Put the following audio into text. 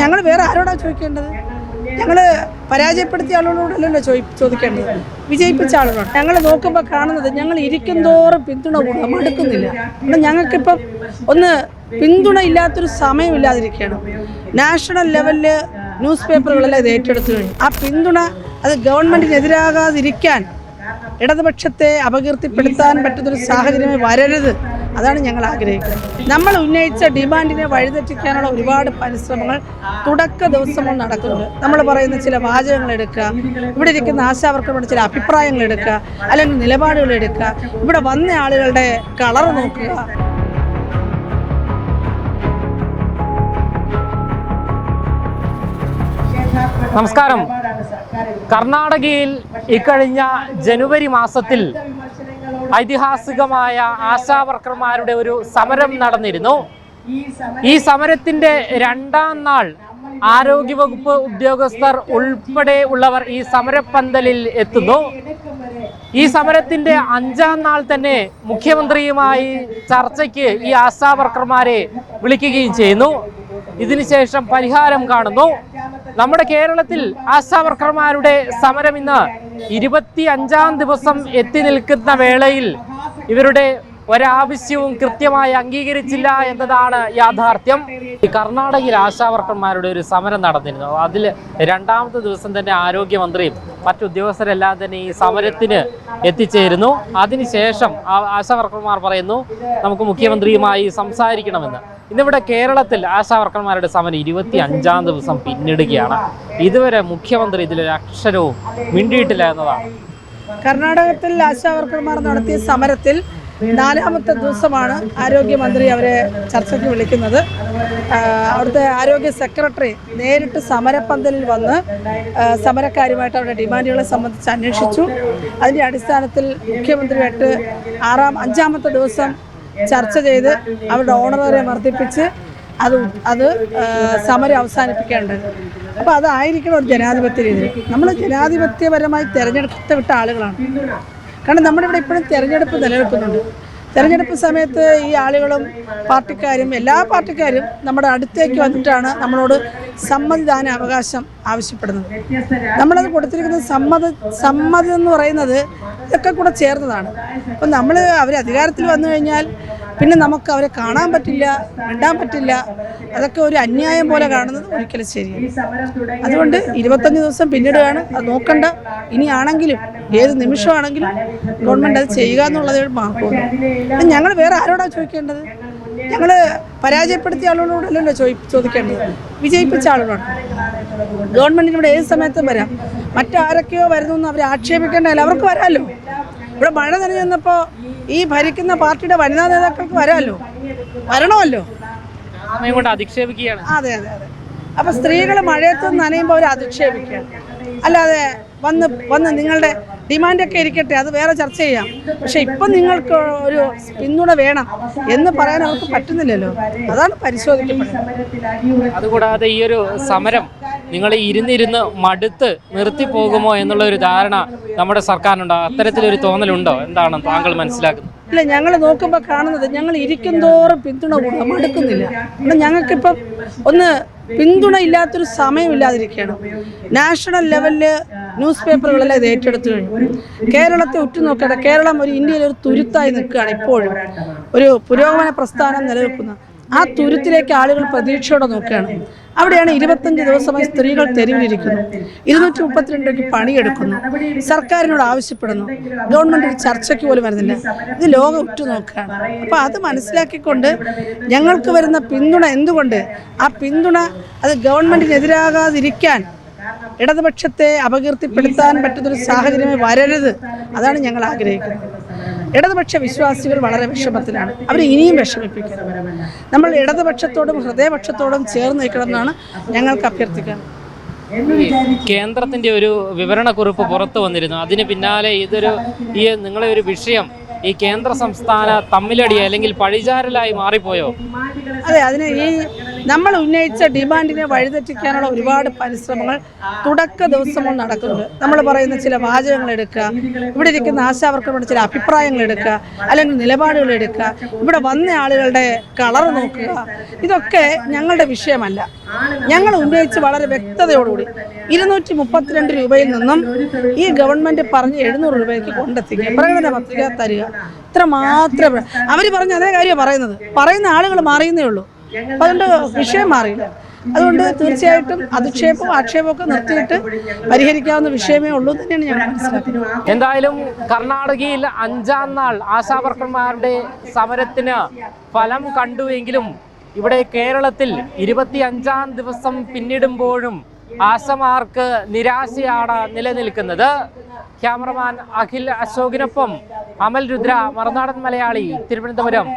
ഞങ്ങൾ വേറെ ആരോടാണ് ചോദിക്കേണ്ടത്? ഞങ്ങൾ പരാജയപ്പെടുത്തിയ ആളുകളോടല്ലല്ലോ ചോദി ചോദിക്കേണ്ടത്. വിജയിപ്പിച്ച ആളുകളോട് ഞങ്ങൾ നോക്കുമ്പോൾ കാണുന്നത് ഞങ്ങൾ ഇരിക്കും തോറും പിന്തുണ കൂടുക മടുക്കുന്നില്ല. അപ്പം ഞങ്ങൾക്കിപ്പം ഒന്ന് പിന്തുണ ഇല്ലാത്തൊരു സമയമില്ലാതിരിക്കുകയാണ് നാഷണൽ ലെവലിൽ ന്യൂസ് പേപ്പറുകളെല്ലാം ഇത് ഏറ്റെടുത്തു കഴിഞ്ഞു. ആ പിന്തുണ അത് ഗവൺമെന്റിനെതിരാകാതിരിക്കാൻ ഇടതുപക്ഷത്തെ അപകീർത്തിപ്പെടുത്താൻ പറ്റുന്നൊരു സാഹചര്യമേ വരരുത്. അതാണ് ഞങ്ങൾ ആഗ്രഹിക്കുന്നത്. നമ്മൾ ഉന്നയിച്ച ഡിമാൻഡിനെ വഴിതെറ്റിക്കാനുള്ള ഒരുപാട് പരിശ്രമങ്ങൾ തുടക്ക ദിവസങ്ങൾ നടക്കുന്നുണ്ട്. നമ്മൾ പറയുന്ന ചില വാചകങ്ങൾ എടുക്കുക ഇവിടെ ഇരിക്കുന്ന ആശാവർക്കറുടെ ചില അഭിപ്രായങ്ങൾ എടുക്കുക അല്ലെങ്കിൽ നിലപാടുകൾ എടുക്കുക ഇവിടെ വന്ന ആളുകളുടെ കളർ നോക്കുക. നമസ്കാരം. കർണാടകയിൽ ഇക്കഴിഞ്ഞ ജനുവരി മാസത്തിൽ ഐതിഹാസികമായ ആശാവർക്കർമാരുടെ ഒരു സമരം നടന്നിരുന്നു. ഈ സമരത്തിന്റെ രണ്ടാം നാൾ ആരോഗ്യവകുപ്പ് ഉദ്യോഗസ്ഥർ ഉൾപ്പെടെ ഉള്ളവർ ഈ സമരപ്പന്തലിൽ എത്തുന്നു. ഈ സമരത്തിന്റെ അഞ്ചാം നാൾ തന്നെ മുഖ്യമന്ത്രിയുമായി ചർച്ചയ്ക്ക് ഈ ആശാവർക്കർമാരെ വിളിക്കുകയും ചെയ്യുന്നു. ഇതിനുശേഷം പരിഹാരം കാണുന്നു. നമ്മുടെ കേരളത്തിൽ ആശാവർക്കർമാരുടെ സമരം ഇന്ന് ഇരുപത്തി അഞ്ചാം ദിവസം എത്തി നിൽക്കുന്ന വേളയിൽ ഇവരുടെ ഒരാവശ്യവും കൃത്യമായി അംഗീകരിച്ചില്ല എന്നതാണ് യാഥാർത്ഥ്യം. കർണാടകയിൽ ആശാവർക്കർമാരുടെ ഒരു സമരം നടന്നിരുന്നു. അതിൽ രണ്ടാമത്തെ ദിവസം തന്നെ ആരോഗ്യമന്ത്രിയും മറ്റുദ്യോഗസ്ഥരെല്ലാം തന്നെ ഈ സമരത്തിന് എത്തിച്ചേരുന്നു. അതിനുശേഷം ആശാവർക്കർമാർ പറയുന്നു നമുക്ക് മുഖ്യമന്ത്രിയുമായി സംസാരിക്കണമെന്ന്. ഇന്നിവിടെ കേരളത്തിൽ ആശാവർക്കർമാരുടെ സമരം ഇരുപത്തി അഞ്ചാം ദിവസം പിന്നിടുകയാണ്. ഇതുവരെ മുഖ്യമന്ത്രി ഇതിലൊരു അക്ഷരവും മിണ്ടിയിട്ടില്ല എന്നതാണ്. കർണാടകത്തിൽ ആശാവർക്കർമാർ നടത്തിയ സമരത്തിൽ നാലാമത്തെ ദിവസമാണ് ആരോഗ്യമന്ത്രി അവരെ ചർച്ചയ്ക്ക് വിളിക്കുന്നത്. അവിടുത്തെ ആരോഗ്യ സെക്രട്ടറി നേരിട്ട് സമരപ്പന്തലിൽ വന്ന് സമരക്കാരുമായിട്ട് അവരുടെ ഡിമാൻഡുകളെ സംബന്ധിച്ച് അന്വേഷിച്ചു. അതിന്റെ അടിസ്ഥാനത്തിൽ മുഖ്യമന്ത്രിയായിട്ട് ആറാം അഞ്ചാമത്തെ ദിവസം ചർച്ച ചെയ്ത് അവരുടെ ഓണറെ വർദ്ധിപ്പിച്ച് അത് അത് സമരം അവസാനിപ്പിക്കേണ്ടത് അപ്പോൾ അതായിരിക്കണം ഒരു ജനാധിപത്യ രീതി. നമ്മൾ ജനാധിപത്യപരമായി തിരഞ്ഞെടുത്ത് വിട്ട ആളുകളാണ്. കാരണം നമ്മുടെ ഇവിടെ ഇപ്പോഴും തിരഞ്ഞെടുപ്പ് നിലനിൽക്കുന്നുണ്ട്. തെരഞ്ഞെടുപ്പ് സമയത്ത് ഈ ആളുകളും പാർട്ടിക്കാരും എല്ലാ പാർട്ടിക്കാരും നമ്മുടെ അടുത്തേക്ക് വന്നിട്ടാണ് നമ്മളോട് സമ്മതിദാന അവകാശം ആവശ്യപ്പെടുന്നത്. നമ്മളത് കൊടുത്തിരിക്കുന്ന സമ്മത സമ്മതം എന്ന് പറയുന്നത് ഇതൊക്കെ കൂടെ ചേർന്നതാണ്. അപ്പം നമ്മൾ അവർ അധികാരത്തിൽ വന്നു കഴിഞ്ഞാൽ പിന്നെ നമുക്ക് അവരെ കാണാൻ പറ്റില്ല മിണ്ടാൻ പറ്റില്ല. അതൊക്കെ ഒരു അന്യായം പോലെ കാണുന്നത് ഒരിക്കലും ശരിയല്ല. അതുകൊണ്ട് ഇരുപത്തഞ്ച് ദിവസം പിന്നിടുകയാണ്. അത് നോക്കണ്ട. ഇനിയാണെങ്കിലും ഏത് നിമിഷമാണെങ്കിലും ഗവൺമെന്റ് അത് ചെയ്യുക എന്നുള്ളത് മാർഗമുണ്ട് ഞങ്ങൾ വേറെ ആരോടാണ് ചോദിക്കേണ്ടത്? ഞങ്ങൾ പരാജയപ്പെടുത്തിയ ആളുകളോടല്ലല്ലോ ചോദി ചോദിക്കേണ്ടത്. വിജയിപ്പിച്ച ആളുകളാണ്. ഗവൺമെന്റിന് ഇവിടെ ഏത് സമയത്തും വരാം. മറ്റാരൊക്കെയോ വരുന്നു എന്ന് അവരെ ആക്ഷേപിക്കേണ്ടതല്ല. അവർക്ക് വരാമല്ലോ ഇവിടെ മഴ നനഞ്ഞു നിന്നപ്പോൾ ഈ ഭരിക്കുന്ന പാർട്ടിയുടെ വനിതാ നേതാക്കൾക്ക് വരാമല്ലോ വരണമല്ലോ? അധിക്ഷേപിക്കുകയാണ്. അതെ അതെ അതെ. അപ്പൊ സ്ത്രീകൾ മഴയത്ത് നനയുമ്പോൾ അവർ അധിക്ഷേപിക്കുകയാണ്. അല്ലാതെ വന്ന് വന്ന് നിങ്ങളുടെ ഡിമാൻഡൊക്കെ ഇരിക്കട്ടെ അത് വേറെ ചർച്ച ചെയ്യാം. പക്ഷെ ഇപ്പം നിങ്ങൾക്ക് ഒരു പിന്തുണ വേണം എന്ന് പറയാൻ അവർക്ക് പറ്റുന്നില്ലല്ലോ. അതാണ് പരിശോധിക്കപ്പെടുന്നത്. അതുകൂടാതെ ഈ ഒരു സമരം നിങ്ങൾ ഇരുന്നിരുന്ന് മടുത്ത് നിർത്തി പോകുമോ എന്നുള്ള ഒരു ധാരണ നമ്മുടെ സർക്കാരിനുണ്ടോ. അത്തരത്തിലൊരു തോന്നലുണ്ടോ? എന്താണ് താങ്കൾ മനസ്സിലാക്കുന്നത്? ഇല്ല ഞങ്ങൾ നോക്കുമ്പോൾ കാണുന്നത് ഞങ്ങൾ ഇരിക്കും തോറും പിന്തുണ മടുക്കുന്നില്ല. അപ്പം ഞങ്ങൾക്കിപ്പം ഒന്ന് പിന്തുണ ഇല്ലാത്തൊരു സമയമില്ലാതിരിക്കുകയാണ് നാഷണൽ ലെവലിൽ ന്യൂസ് പേപ്പറുകളെല്ലാം ഇത് ഏറ്റെടുത്തു കഴിഞ്ഞു. കേരളത്തെ ഉറ്റുനോക്കേണ്ട കേരളം ഒരു ഇന്ത്യയിൽ ഒരു തുരുത്തായി നിൽക്കുകയാണ് ഇപ്പോഴും. ഒരു പുരോഗമന പ്രസ്ഥാനം നിലനിൽക്കുന്ന ആ തുരുത്തിലേക്ക് ആളുകൾ പ്രതീക്ഷയോടെ നോക്കുകയാണ്. അവിടെയാണ് ഇരുപത്തഞ്ച് ദിവസമായി സ്ത്രീകൾ തെരുവിലിരിക്കുന്നു. ഇരുന്നൂറ്റി മുപ്പത്തിരണ്ട് രൂപയ്ക്ക് പണിയെടുക്കുന്നു. സർക്കാരിനോട് ആവശ്യപ്പെടുന്നു. ഗവൺമെന്റ് ഒരു ചർച്ചയ്ക്ക് പോലും വരുന്നില്ല. ഇത് ലോകം ഉറ്റുനോക്കുകയാണ്. അപ്പോൾ അത് മനസ്സിലാക്കിക്കൊണ്ട് ഞങ്ങൾക്ക് വരുന്ന പിന്തുണ എന്തുകൊണ്ട്? ആ പിന്തുണ അത് ഗവൺമെന്റിനെതിരാകാതിരിക്കാൻ ഇടതുപക്ഷത്തെ അപകീർത്തിപ്പെടുത്താൻ പറ്റുന്നൊരു സാഹചര്യമേ വരരുത്. അതാണ് ഞങ്ങൾ ആഗ്രഹിക്കുന്നത്. ഇടതുപക്ഷ വിശ്വാസികൾ വളരെ വിഷമത്തിലാണ്. അവർ ഇനിയും വിഷമിപ്പിക്കുന്നത് നമ്മൾ ഇടതുപക്ഷത്തോടും ഹൃദയപക്ഷത്തോടും ചേർന്ന് നിൽക്കണമെന്നാണ് ഞങ്ങൾക്ക് അഭ്യർത്ഥിക്കുന്നത് കേന്ദ്രത്തിന്റെ ഒരു വിവരണക്കുറിപ്പ് പുറത്തു വന്നിരുന്നു. അതിന് പിന്നാലെ ഇതൊരു ഈ നിങ്ങളെ ഒരു വിഷയം. ഈ കേന്ദ്ര സംസ്ഥാന തമ്മിലടി അല്ലെങ്കിൽ പഴിചാരലായി മാറിപ്പോയോ? അതെ അതിന് ഈ നമ്മൾ ഉന്നയിച്ച ഡിമാൻഡിനെ വഴിതെറ്റിക്കാനുള്ള ഒരുപാട് പരിശ്രമങ്ങൾ തുടക്ക ദിവസങ്ങൾ നടക്കുന്നുണ്ട്. നമ്മൾ പറയുന്ന ചില വാചകങ്ങൾ എടുക്കുക ഇവിടെ ഇരിക്കുന്ന ആശാവർക്കറുടെ ചില അഭിപ്രായങ്ങൾ എടുക്കുക അല്ലെങ്കിൽ നിലപാടുകൾ എടുക്കുക ഇവിടെ വന്ന ആളുകളുടെ കളർ നോക്കുക ഇതൊക്കെ ഞങ്ങളുടെ വിഷയമല്ല. ഞങ്ങൾ ഉന്നയിച്ച് വളരെ വ്യക്തതയോടുകൂടി ഇരുന്നൂറ്റി മുപ്പത്തിരണ്ട് രൂപയിൽ നിന്നും ഈ ഗവൺമെന്റ് പറഞ്ഞ് എഴുന്നൂറ് രൂപയ്ക്ക് കൊണ്ടെത്തിക്കുക പ്രകടന പത്രിക തരിക. ഇത്ര മാത്രമേ അവർ പറഞ്ഞ അതേ കാര്യമാണ് പറയുന്നത്. പറയുന്ന ആളുകൾ മാറിയെന്നേ ഉള്ളൂ. അതുകൊണ്ട് വിഷയം മാറിയില്ല. അതുകൊണ്ട് തീർച്ചയായിട്ടും അധിക്ഷേപവും ആക്ഷേപവും ഒക്കെ നിർത്തിയിട്ട് പരിഹരിക്കാവുന്ന വിഷയമേ ഉള്ളൂ എന്ന് തന്നെയാണ് ഞാൻ മനസ്സിലാക്കുന്നത്. എന്തായാലും കർണാടകയിൽ അഞ്ചാം നാൾ ആശാവർക്കർമാരുടെ സമരത്തിന് ഫലം കണ്ടുവെങ്കിലും ഇവിടെ കേരളത്തിൽ ഇരുപത്തി അഞ്ചാം ദിവസം പിന്നിടുമ്പോഴും ആശമാർക്ക് നിരാശയാണ് നിലനിൽക്കുന്നത്. ക്യാമറമാൻ അഖിൽ അശോകിനൊപ്പം അമൽ രുദ്ര മറുനാടൻ മലയാളി തിരുവനന്തപുരം.